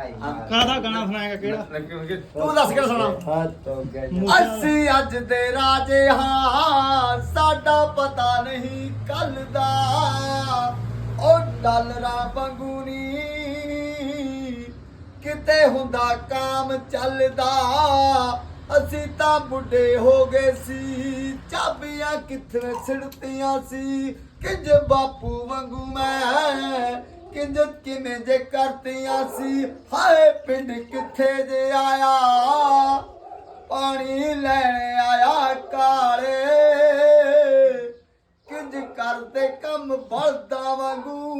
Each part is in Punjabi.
ਕਾਹਦਾ ਗਾਣਾ ਸੁਣਾਏਗਾ ਕਿਹੜਾ? ਤੂੰ ਦੱਸ ਕੇ ਸੁਣਾ ਅਸੀਂ ਅੱਜ ਦੇ ਰਾਜੇ ਹਾਂ ਸਾਡਾ ਪਤਾ ਨਹੀਂ ਕੱਲ ਦਾ। ਉਹ ਡਾਲਰਾਂ ਵਾਂਗੂ ਨੀ ਕਿਤੇ ਹੁੰਦਾ ਕਾਮ ਚੱਲਦਾ। ਅਸੀਂ ਤਾਂ ਬੁੱਢੇ ਹੋ ਗਏ ਸੀ ਚਾਬੀਆਂ ਕਿੱਥੇ ਸਿੜਤੀਆਂ ਸੀ? ਕਿੰਜ ਬਾਪੂ ਵਾਂਗੂ ਮੈਂ ਕਿੰਜ ਕਿਵੇਂ ਜੇ ਕਰਤੀਆਂ ਸੀ? ਹਾਏ ਪਿੰਡ ਕਿੱਥੇ ਜੇ ਆਇਆ? ਪਾਣੀ ਲੈਣ ਆਇਆ ਕਾਲੇ। ਕਿੰਜ ਕਰਦੇ ਕੰਮ ਬਲਦਾ ਵਾਂਗੂ?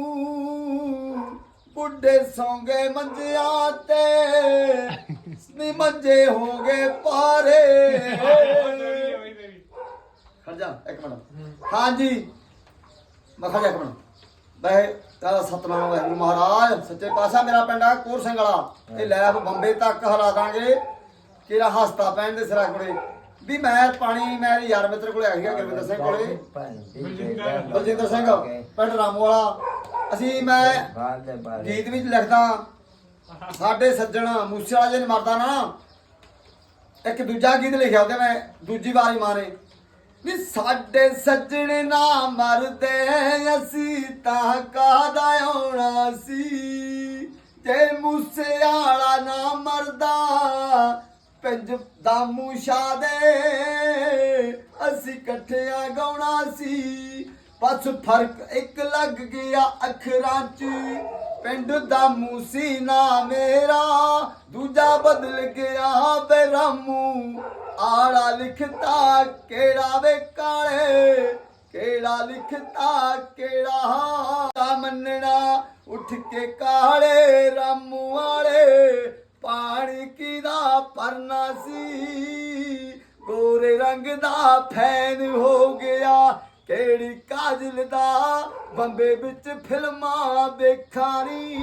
ਬੁੱਢੇ ਸੌਂਗੇ ਮੰਜਿਆਂ ਤੇ। ਨੀ ਮੰਜੇ ਹੋ ਗਏ ਪਾਰੇ। ਖੜ ਜਾ ਇੱਕ ਮਿੰਟ। ਹਾਂਜੀ। ਮੈਂ ਖੜ ਜਾ ਇੱਕ ਮਿੰਟ। ਬੈ ਸਤਨਾਮ ਵਾਹਿਗੁਰੂ ਮਹਾਰਾਜ, ਸੱਚੇ ਪਾਤਸ਼ਾਹ ਮੇਰਾ ਪਿੰਡ ਆ ਕੋਰ ਸਿੰਘ ਵਾਲਾ ਇਹ ਲੈ ਆਪ ਬੰਬੇ ਤੱਕ ਹਰਾ ਦਾਂਗੇ ਕਿਹੜਾ ਹਸਤਾ ਪੈਣ ਦੇ ਸਿਰਾ ਕੋਲੇ। ਵੀ ਮੈਂ ਪਾਣੀ, ਮੈਂ ਯਾਰ ਮਿੱਤਰ ਕੋਲੇ ਆ ਗਿਆ ਗੁਰਵਿੰਦਰ ਸਿੰਘ ਕੋਲੇ। ਬਲਜਿੰਦਰ ਸਿੰਘ, ਪਿੰਡ ਰਾਮੂ ਵਾਲਾ ਅਸੀਂ, ਮੈਂ ਗੀਤ ਵਿੱਚ ਲਿਖਦਾ, ਸਾਡੇ ਸੱਜਣ ਮੂਸੇ ਵਾਲਾ ਜੀ ਮਰਦਾ ਨਾ। ਇੱਕ ਦੂਜਾ ਗੀਤ ਲਿਖਿਆ ਉਹਦੇ ਮੈਂ, ਦੂਜੀ ਵਾਰੀ ਮਾਰੇ। ਵੀ ਸਾਡੇ ਸੱਜਣ ਨਾ ਮਰਦੇ, ਅਸੀਂ ਤਾਂ ਕਾਦਾ ਆਉਣਾ ਸੀ? ਜੇ ਮੂਸੇ ਵਾਲਾ ਨਾ ਮਰਦਾ ਪੰਜ ਦਾ ਮੂਸ਼ਾ ਦੇ, ਅਸੀਂ ਇਕੱਠਿਆਂ ਗਾਉਣਾ ਸੀ। ਬਸ ਫ਼ਰਕ ਇੱਕ ਲੱਗ ਗਿਆ ਅੱਖਰਾਂ 'ਚ। ਪਿੰਡ ਦਾ ਮੂਸੀ ਨਾ ਮੇਰਾ, ਦੂਜਾ ਬਦਲ ਗਿਆ ਬੇਰਾਮੂ ਆੜਾ ਲਿਖਤਾ ਕਿਹੜਾ ਵੇ ਕਾਲੇ, ਕਿਹੜਾ ਲਿਖਤਾ ਕਿਹੜਾ? ਦਾ ਮੰਨਣਾ ਉੱਠ ਕੇ ਕਾਲੇ ਰਾਮੂ ਵਾਲੇ, ਪਾਣੀ ਕਿਦਾ ਪਰਨਾ ਸੀ? ਗੋਰੇ ਰੰਗ ਦਾ ਫੈਨ ਹੋ ਗਿਆ ਕਿਹੜੀ ਕਾਜਲ ਦਾ ਬੰਬੇ ਵਿੱਚ ਫਿਲਮਾਂ ਦੇਖਾਣੀ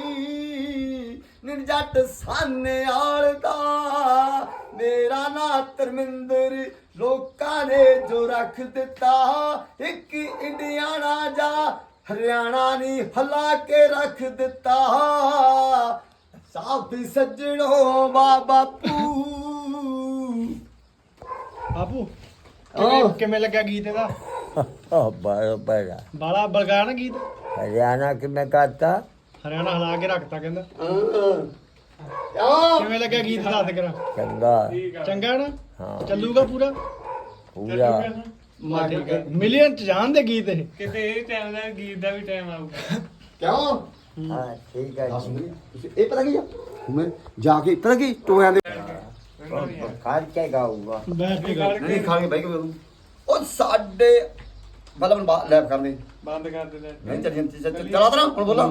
ਨਿਰ ਜੱਟ ਸਾਨੇ ਆਲ ਦਾ। ਮੇਰਾ ਨਾਂ ਧਰਮਿੰਦਰ ਲੋਕਾਂ ਨੇ ਜੋ ਰੱਖ ਦਿੱਤਾ। ਇੱਕ ਇੰਡੀਆਣਾ ਜਾ ਹਰਿਆਣਾ ਨਹੀਂ ਹਲਾ ਕੇ ਰੱਖ ਦਿੱਤਾ। ਸਾਫੀ ਸੱਜਣੋ ਬਾ ਬਾਪੂ। ਬਾਪੂ। ਕਿਵੇਂ ਕਿਵੇਂ ਲੱਗਿਆ ਗੀਤ ਇਹਦਾ? ਬੜਾ ਬੜਾ ਬਾਲਾ ਬਲਗਾ ਨਾ ਗੀਤ। ਹਰਿਆਣਾ ਕਿਵੇਂ ਕਰਤਾ? ਹਰਿਆਣਾ ਹਿਲਾ ਕੇ ਰੱਖਤਾ ਕਹਿੰਦਾ। ਹਾਂ ਕਿਵੇਂ ਲੱਗਿਆ ਗੀਤ ਦੱਸ ਕਰਾਂ? ਚੰਗਾ। ਚੰਗਾ ਨਾ? ਹਾਂ। ਚੱਲੂਗਾ ਪੂਰਾ? ਪੂਰਾ। ਮਿਲੀਅਨ ਚ ਜਾਣ ਦੇ ਗੀਤ ਇਹ। ਕਿਤੇ ਇਹ ਟਾਈਮ ਦਾ ਗੀਤ ਦਾ ਵੀ ਟਾਈਮ ਆਊਗਾ। ਕਿਉਂ? ਹਾਂ ਠੀਕ ਹੈ ਜੀ। ਇਹ ਪਤਾ ਕੀ ਆ? ਮੈਂ ਜਾ ਕੇ ਪਤਾ ਕੀ ਟੋਇਆਂ ਦੇ ਖੜ ਕੇ ਗਾਊਗਾ ਬੈਠ ਕੇ ਗੱਲ ਨਹੀਂ ਖਾ ਕੇ ਬਹਿ ਕੇ ਵੇਖੂ। ਉਹ ਸਾਡੇ ਬਾ ਲੈਬ ਕਰਨੇ ਬੰਦ ਕਰ ਦੇ ਲੈ। ਨਹੀਂ ਚੱਲੀ ਚੱਲ ਚਲਾ ਤਰਾ ਹੁਣ ਬੋਲਾ।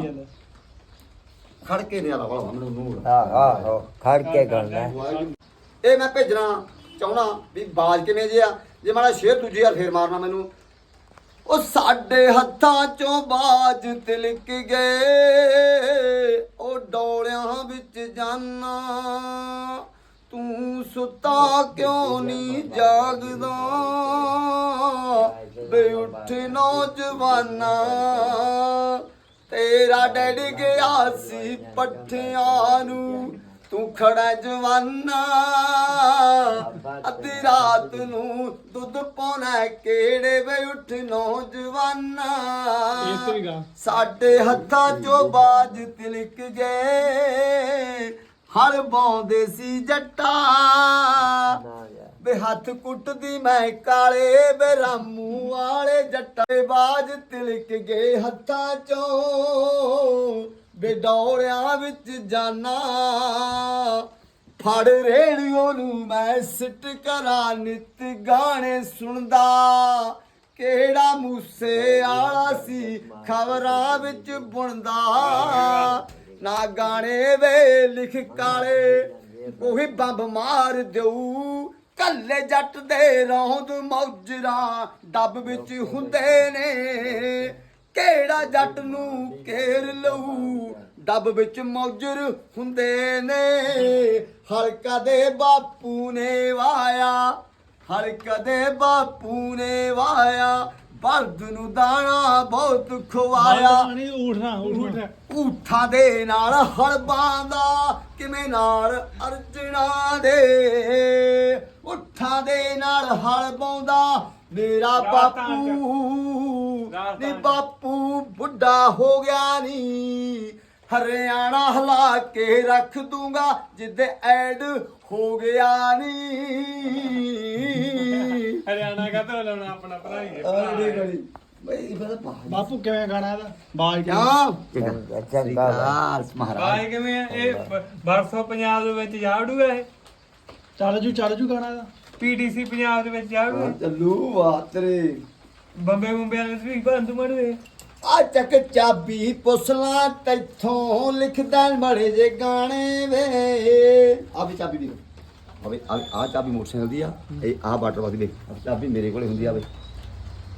ਖੜ ਕੇ ਨਹੀਂ ਆਦਾ ਵਾਲਾ ਮੈਨੂੰ ਨੂਰ। ਹਾਂ ਹਾਂ ਖੜ ਕੇ ਕਰਨਾ ਇਹ ਮੈਂ ਭੇਜਣਾ ਚਾਹਣਾ ਵੀ ਬਾਜ ਕਿਵੇਂ ਜੇ ਆ। ਜੇ ਮਾੜਾ ਸ਼ੇਰ ਦੂਜੀ ਵਾਰ ਫੇਰ ਮਾਰਨਾ ਮੈਨੂੰ। ਉਹ ਸਾਡੇ ਹੱਥਾਂ ਚੋਂ ਬਾਜ ਤਿਲਕ ਗਏ। ਉਹ ਡੋਲਿਆਂ ਵਿੱਚ ਜਾਨਾ। ਤੂੰ ਸੁੱਤਾ ਕਿਉਂ ਨਹੀਂ ਜਾਗਦਾ? ਬੇ ਉੱਠ ਨੌਜਵਾਨਾ ਤੇਰਾ ਡੈਡ ਗਿਆ ਸੀ ਪੱਠਿਆਂ ਨੂੰ ਤੂੰ ਖੜਾ ਜਵਾਨਾ। ਅੱਧੀ ਰਾਤ ਨੂੰ ਦੁੱਧ ਪਾਉਣਾ ਕਿਹੜੇ ਵੇ ਉੱਠ ਨੌਜਵਾਨਾ। ਸਾਡੇ ਹੱਥਾਂ ਚੋਂ ਬਾਜ ਤਿਲਕ ਗਏ ਹਲ ਬਾਉਂਦੇ ਸੀ ਜੱਟਾ। ਵੇ ਹੱਥ ਕੁੱਟਦੀ ਮੈਂ ਕਾਲੇ ਵੇ ਰਾਮੂ ਵਾਲੇ ਜੱਟਾਂ ਦੇ ਬਾਜ ਤਿਲਕ ਗਏ ਹੱਥਾਂ ਚੋਂ। ਵੇ ਡੋਲਿਆਂ ਵਿੱਚ ਜਾਨਾ, ਫੜ ਰੇੜੀਓ ਨੂੰ ਮੈਂ ਸਿੱਟ ਕਰਾਂ ਨਿਤ ਗਾਣੇ ਸੁਣਦਾ। ਕਿਹੜਾ ਮੂਸੇ ਆਲਾ ਸੀ ਖਬਰਾਂ ਵਿੱਚ ਬੁਣਦਾ। ਨਾ ਗਾਣੇ ਵੇ ਲਿਖ ਕਾਲੇ, ਉਹੀ ਬੰਬ ਮਾਰ ਦਿਉ ਕੱਲੇ ਜੱਟ ਦੇ ਰੌਂਦ ਮੌਜਰਾ ਡੱਬ ਵਿੱਚ ਹੁੰਦੇ ਨੇ। ਕਿਹੜਾ ਜੱਟ ਨੂੰ ਘੇਰ ਲਊ? ਡੱਬ ਵਿੱਚ ਮੌਜਰ ਹੁੰਦੇ ਨੇ। ਹਰ ਕਦੇ ਬਾਪੂ ਨੇ ਵਾਇਆ ਹਰ ਕਦੇ ਬਾਪੂ ਨੇ ਵਾਇਆ। ਬਲਦ ਨੂੰ ਦਾਣਾ ਬਹੁਤ ਖਵਾਇਆ। ਉਠਣਾ ਉਠਣਾ ਊਠਾਂ ਦੇ ਨਾਲ ਹਲਬਾਂ ਦਾ ਕਿਵੇਂ ਨਾਲ ਅਰਜਣਾ ਦੇ? ਊਠਾਂ ਦੇ ਨਾਲ ਹਲ ਪਾਉਂਦਾ ਮੇਰਾ। ਬਾਪੂ ਨੀ। ਬਾਪੂ ਬੁੱਢਾ ਹੋ ਗਿਆ ਨੀ। ਹਰਿਆਣਾ ਹਲਾ ਕੇ ਰੱਖ ਦੂੰਗਾ ਜਿੱਦੇ ਐਡ ਹੋ ਗਿਆ ਨੀ। ਹਰਿਆਣਾ ਕਾ ਤੋਂ ਲਾਉਣਾ ਆਪਣਾ ਭਰਾ ਹੀ? ਹੈ ਅਰੇ ਗੜੀ ਬਈ ਫਿਰ ਬਾਹਰ ਬਾਪੂ ਕਿਵੇਂ ਗਾਣਾ ਇਹਦਾ? ਚੰਗਾ ਵਿਕਾਸ ਮਹਾਰਾਜ। ਬਾਈ ਕਿਵੇਂ ਆ? ਇਹ ਬ- ਬਰਸੋਂ ਪੰਜਾਬ ਦੇ ਵਿੱਚ ਜਾੜੂਗਾ ਇਹ? ਚੱਲ ਜੂ ਚੱਲ ਜੂ ਗਾਣਾ ਇਹਦਾ। ਪੀਟੀਸੀ ਪੰਜਾਬ ਦੇ ਵਿੱਚ ਜਾੜੂਗਾ ਚੱਲੂ ਵਾਤਰੇ ਬੰਬੇ ਬੰਬੇ ਵਾਲੇ ਵੀ ਬੰਦ ਮੜਦੇ ਆ ਚੱਕ ਚਾਬੀ ਪੁੱਛਲਾ ਤੈਥੋਂ ਲਿਖਦਾ ਬੜੇ ਜੇ ਗਾਣੇ ਵੇ। ਆ ਵੀ ਚਾਬੀ ਦੀ ਅਵੇ ਆ ਚਾਬੀ ਮੋਟਰਸਾਈਕਲ ਦੀ ਆ ਇਹ ਆ ਬਾਟਰ ਵਾਲੀ ਦੇਖ ਆਹ ਚਾਬੀ ਮੇਰੇ ਕੋਲੇ ਹੁੰਦੀ ਆ ਵੇ।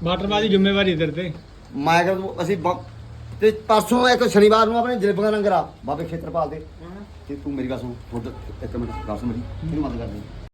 ਬਾਟਰਬਾਜ਼ੀ ਜ਼ਿੰਮੇਵਾਰੀ ਤੇਰੇ ਤੇ। ਮੈਂ ਕਰ ਅਸੀਂ ਬ- ਤੇ ਪਰਸੋਂ ਇੱਕ ਸ਼ਨੀਵਾਰ ਨੂੰ ਆਪਣੇ ਜਲੇਬਾਂ ਲੰਗਰ ਆ ਬਾਬੇ ਖੇਤਰਪਾਲ ਦੇ। ਤੇ ਤੂੰ ਮੇਰੀ ਗੱਲ ਸੁਣ ਇੱਕ ਮਿੰਟ ਗੱਲ ਸੁਣ ਮੇਰੀ ਇਹਨੂੰ ਮਦਦ ਕਰ ਦੇ।